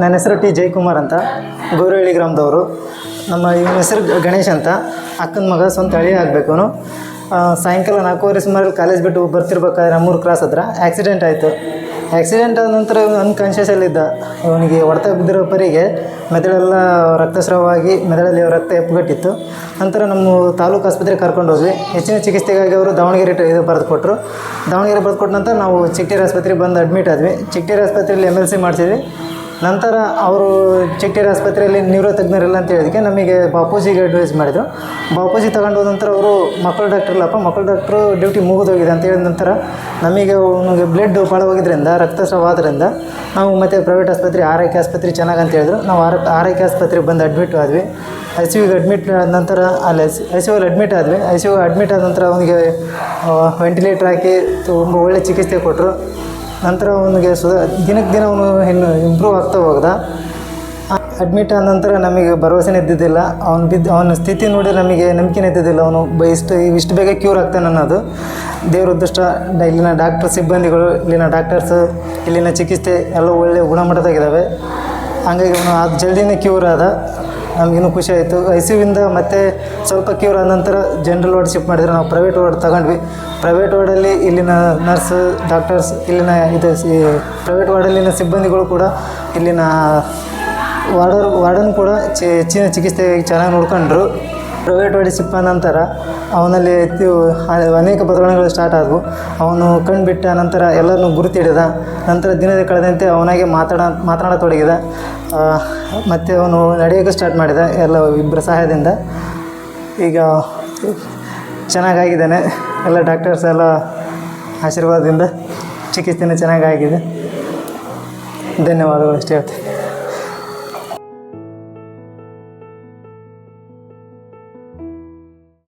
ನನ್ನ ಹೆಸರು ಟಿ ಜಯಕುಮಾರ್ ಅಂತ, ಗೋರಹಳ್ಳಿ ಗ್ರಾಮದವರು. ನಮ್ಮ ಇವನ ಹೆಸರು ಗಣೇಶ್ ಅಂತ, ಅಕ್ಕನ ಮಗ ಸ್ವಂತ ಹಳಿ ಆಗಬೇಕು ಅವನು. ಸಾಯಂಕಾಲ ನಾಲ್ಕೂವರೆ ಸುಮಾರು ಕಾಲೇಜ್ ಬಿಟ್ಟು ಬರ್ತಿರ್ಬೇಕಾದ್ರೆ ನಮ್ಮೂರು ಕ್ರಾಸ್ ಹತ್ರ ಆ್ಯಕ್ಸಿಡೆಂಟ್ ಆಯಿತು. ಆ್ಯಕ್ಸಿಡೆಂಟ್ ಆದ ನಂತರ ಅನ್ಕಾನ್ಷಿಯಸಲ್ಲಿದ್ದ ಇವನಿಗೆ ಹೊಡೆತ ಬಿದ್ದಿರೋ ಪರಿಗೆ ಮೆದುಳೆಲ್ಲ ರಕ್ತಸ್ರಾವವಾಗಿ ಮೆದುಳಲ್ಲಿ ರಕ್ತ ಎಪ್ಪುಗಟ್ಟಿತ್ತು. ನಂತರ ನಮ್ಮ ತಾಲೂಕು ಆಸ್ಪತ್ರೆಗೆ ಕರ್ಕೊಂಡು ಹೋದ್ವಿ. ಹೆಚ್ಚಿನ ಚಿಕಿತ್ಸೆಗಾಗಿ ಅವರು ದಾವಣಗೆರೆ ಇದು ಬರೆದುಕೊಟ್ರು. ದಾವಣಗೆರೆ ಬರೆದು ಕೊಟ್ಟ ನಂತರ ನಾವು ಚಿಕ್ಕಟೇರಿ ಆಸ್ಪತ್ರೆಗೆ ಬಂದು ಅಡ್ಮಿಟ್ ಆದ್ವಿ. ಚಿಕ್ಕಟೇರಿ ಆಸ್ಪತ್ರೆಯಲ್ಲಿ ಎಂ ಎಲ್ ಸಿ ಮಾಡಿಸಿದ್ವಿ ನಂತರ ಅವರು ಚಿಟ್ಟೇರಿ ಆಸ್ಪತ್ರೆಯಲ್ಲಿ ನ್ಯೂರೋ ತಜ್ಞರಿಲ್ಲ ಅಂತ ಹೇಳಿದಕ್ಕೆ ನಮಗೆ ಬಾಪೂಜಿಗೆ ಅಡ್ವೈಸ್ ಮಾಡಿದರು. ಬಾಪೂಜಿ ತಗೊಂಡು ಹೋದ ನಂತರ ಅವರು ಮಕ್ಕಳ ಡಾಕ್ಟರ್ ಇಲ್ಲಪ್ಪ ಮಕ್ಕಳ ಡಾಕ್ಟ್ರು ಡ್ಯೂಟಿ ಮುಗಿದೋಗಿದೆ ಅಂತ ಹೇಳಿದ ನಂತರ ನಮಗೆ ಅವನಿಗೆ ಬ್ಲಡ್ ಭಾಳವಾಗಿದ್ದರಿಂದ ರಕ್ತಸ್ರಾವ ಆದ್ದರಿಂದ ನಾವು ಮತ್ತೆ ಪ್ರೈವೇಟ್ ಆಸ್ಪತ್ರೆ, ಆರೈಕೆ ಆಸ್ಪತ್ರೆ ಚೆನ್ನಾಗಿ ಅಂತ ಹೇಳಿದ್ರು. ನಾವು ಆರ, ಆರೈಕೆ ಆಸ್ಪತ್ರೆಗೆ ಬಂದು ಅಡ್ಮಿಟ್ ಆದ್ವಿ. ಐ ಸಿ ಯುಗೆ ಅಡ್ಮಿಟ್ ಆದ ನಂತರ, ಅಲ್ಲಿ ಐ ಸಿ ಯುಲ್ಲಿ ಅಡ್ಮಿಟ್ ಆದ್ವಿ. ಐ ಸಿ ಯು ಅಡ್ಮಿಟ್ ಆದ ನಂತರ ಅವನಿಗೆ ವೆಂಟಿಲೇಟ್ರ್ ಹಾಕಿ ತುಂಬ ಒಳ್ಳೆ ಚಿಕಿತ್ಸೆ ಕೊಟ್ಟರು ನಂತರ ಅವನಿಗೆ ಸುಧಾ ದಿನಕ್ಕೆ ದಿನ ಅವನು ಇನ್ನು ಇಂಪ್ರೂವ್ ಆಗ್ತಾ ಹೋಗ್ದ. ಅಡ್ಮಿಟ್ ಆದ ನಂತರ ನಮಗೆ ಭರವಸೆನೇ ಇದ್ದಿದ್ದಿಲ್ಲ ಅವ್ನು ಬಿದ್ದು ಅವನ ಸ್ಥಿತಿ ನೋಡಿ ನಮಗೆ ನಂಬಿಕೆನೇ ಇದ್ದಿದ್ದಿಲ್ಲ ಅವನು ಬ ಇಷ್ಟು ಇಷ್ಟು ಬೇಗ ಕ್ಯೂರ್ ಆಗ್ತಾನೆ ಅನ್ನೋದು. ದೇವ್ರ ಅದೃಷ್ಟ ಇಲ್ಲಿನ ಡಾಕ್ಟರ್ ಸಿಬ್ಬಂದಿಗಳು, ಇಲ್ಲಿನ ಡಾಕ್ಟರ್ಸು ಇಲ್ಲಿನ ಚಿಕಿತ್ಸೆ ಎಲ್ಲ ಒಳ್ಳೆಯ ಗುಣಮಟ್ಟದಾಗಿದ್ದಾವೆ ಹಂಗಾಗಿ ಅವನು ಅದು ಜಲ್ದಿನೇ ಕ್ಯೂರ್ ಆದ. ನಮಗಿನ್ನೂ ಖುಷಿ ಆಯಿತು. ಐ ಸಿ ಯುವಿಂದ ಮತ್ತೆ ಸ್ವಲ್ಪ ಕ್ಯೂರ್ ಆದ ನಂತರ ಜನರಲ್ ವಾರ್ಡ್ ಶಿಫ್ಟ್ ಮಾಡಿದ್ರು ನಾವು ಪ್ರೈವೇಟ್ ವಾರ್ಡ್ ತಗೊಂಡ್ವಿ. ಪ್ರೈವೇಟ್ ವಾರ್ಡಲ್ಲಿ ಇಲ್ಲಿನ ನರ್ಸ್ ಡಾಕ್ಟರ್ಸ್ ಇಲ್ಲಿನ ಇದು ಪ್ರೈವೇಟ್ ವಾರ್ಡಲ್ಲಿನ ಸಿಬ್ಬಂದಿಗಳು ಕೂಡ ಇಲ್ಲಿನ ವಾರ್ಡರ್, ವಾರ್ಡನ್ ಕೂಡ ಚಿ ಹೆಚ್ಚಿನ ಚಿಕಿತ್ಸೆ ಚೆನ್ನಾಗಿ ನೋಡ್ಕೊಂಡ್ರು. ಪ್ರೈವೇಟ್ ಶಿಫ್ಟ್ ನಂತರ ಅವನಲ್ಲಿ ಅನೇಕ ಬದಲಾವಣೆಗಳು ಸ್ಟಾರ್ಟ್ ಆದವು. ಅವನು ಕಣ್ಣು ಬಿಟ್ಟ ನಂತರ ಎಲ್ಲರನ್ನು ಗುರುತಿಡಿದ, ನಂತರ ದಿನದ ಕಳೆದಂತೆ ಅವನಾಗೆ ಮಾತಾಡ ಮಾತನಾಡತೊಡಗಿದ. ಮತ್ತು ಅವನು ನಡೆಯೋಕ್ಕೆ ಸ್ಟಾರ್ಟ್ ಮಾಡಿದ, ಎಲ್ಲ ಇಬ್ಬರ ಸಹಾಯದಿಂದ. ಈಗ ಚೆನ್ನಾಗಾಗಿದ್ದಾನೆ. ಎಲ್ಲ ಡಾಕ್ಟರ್ಸ್ ಎಲ್ಲ ಆಶೀರ್ವಾದದಿಂದ ಚಿಕಿತ್ಸೆನೇ ಚೆನ್ನಾಗಾಗಿದೆ. ಧನ್ಯವಾದಗಳು ಅಷ್ಟೇ ಹೇಳ್ತೀನಿ.